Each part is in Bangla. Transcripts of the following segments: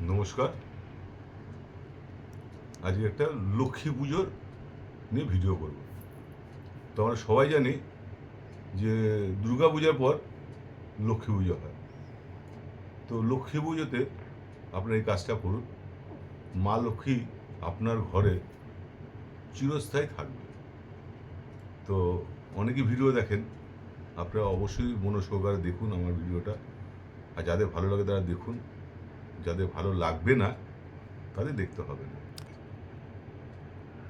নমস্কার। আজকে একটা লক্ষ্মী পুজোর নিয়ে ভিডিও করব। তো আমরা সবাই জানি যে দুর্গা পূজার পর লক্ষ্মী পুজো হয়। তো লক্ষ্মী পুজোতে আপনার এই কাজটা করুন। মা লক্ষ্মী আপনার ঘরে চিরস্থায়ী থাকবে। তো অনেকে ভিডিও দেখেন, আপনারা অবশ্যই মনসহকারে দেখুন আমার ভিডিওটা। আর যাদের ভালো লাগে তারা দেখুন। যাদের ভালো লাগবে না, তাদের দেখতে হবে না।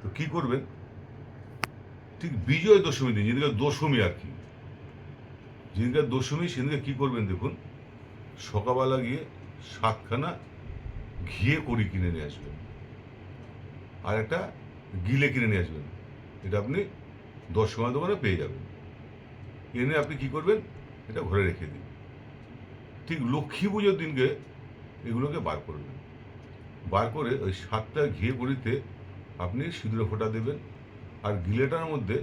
তো কি করবেন? ঠিক বিজয় দশমী দিন যেদিকে দশমী আর কি। যেদিনকে দশমী, সেদিনকে কি করবেন দেখুন? সকালবেলা গিয়ে সাতখানা ঘিয়ে করি কিনে নিয়ে আসবেন। আর একটা গিলে কিনে নিয়ে আসবেন। এটা আপনি দশ সময় দোকানে পেয়ে যাবেন। এনে আপনি কি করবেন? এটা ঘরে রেখে দিন। ঠিক লক্ষ্মী পুজোর দিনকে এগুলোকে বার করবেন বার করে ওই সাতটা ঘিয়ে কড়িতে আপনি সিঁদুরে ফোঁটা দেবেন আর গিলেটার মধ্যে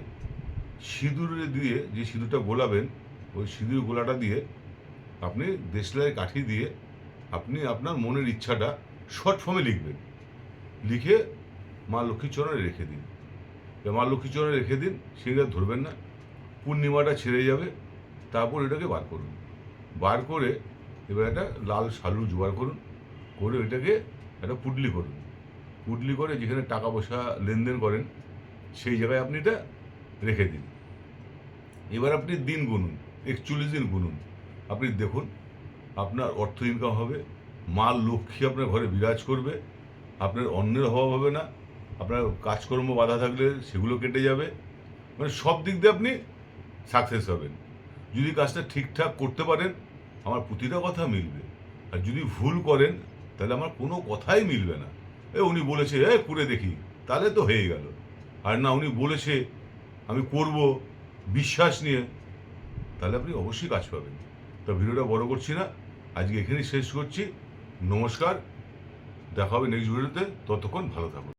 সিঁদুরে দিয়ে যে সিঁদুরটা গোলাবেন, ওই সিঁদুর গোলাটা দিয়ে আপনি দেশলাই কাঠি দিয়ে আপনি আপনার মনের ইচ্ছাটা শর্ট ফর্মে লিখবেন। লিখে মা লক্ষ্মীচরণে রেখে দিন। মা লক্ষ্মীর চরণে রেখে দিন সেটা ধরবেন না। পূর্ণিমাটা ছেড়ে যাবে, তারপর এটাকে বার করুন। বার করে এবার একটা লাল শালু জোগাড় করুন, করে এটাকে একটা পুডলি করুন। পুডলি করে যেখানে টাকা পয়সা লেনদেন করেন, সেই জায়গায় আপনি এটা রেখে দিন। এবার আপনি দিন গুনুন, একচল্লিশ দিন গুনুন। আপনি দেখুন, আপনার অর্থ ইনকাম হবে, মা লক্ষ্মী আপনার ঘরে বিরাজ করবে, আপনার অন্যের অভাব হবে না, আপনার কাজকর্ম বাধা থাকলে সেগুলো কেটে যাবে। মানে সব দিক দিয়ে আপনি সাকসেস হবেন। যদি কাজটা ঠিকঠাক করতে পারেন আমার প্রতিটা কথা মিলবে। আর যদি ভুল করেন, তাহলে আমার কোনো কথাই মিলবে না। এ উনি বলেছে, এ, করে দেখি। তাহলে তো হয়ে গেল। আর না, উনি বলেছে, আমি করব বিশ্বাস নিয়ে। তাহলে আপনি অবশ্যই কাজ পাবেন। তো ভিডিওটা বড় করছি না। আজকে এখানেই শেষ করছি। নমস্কার। দেখা হবে নেক্সট ভিডিওতে ততক্ষণ ভালো থাকুন।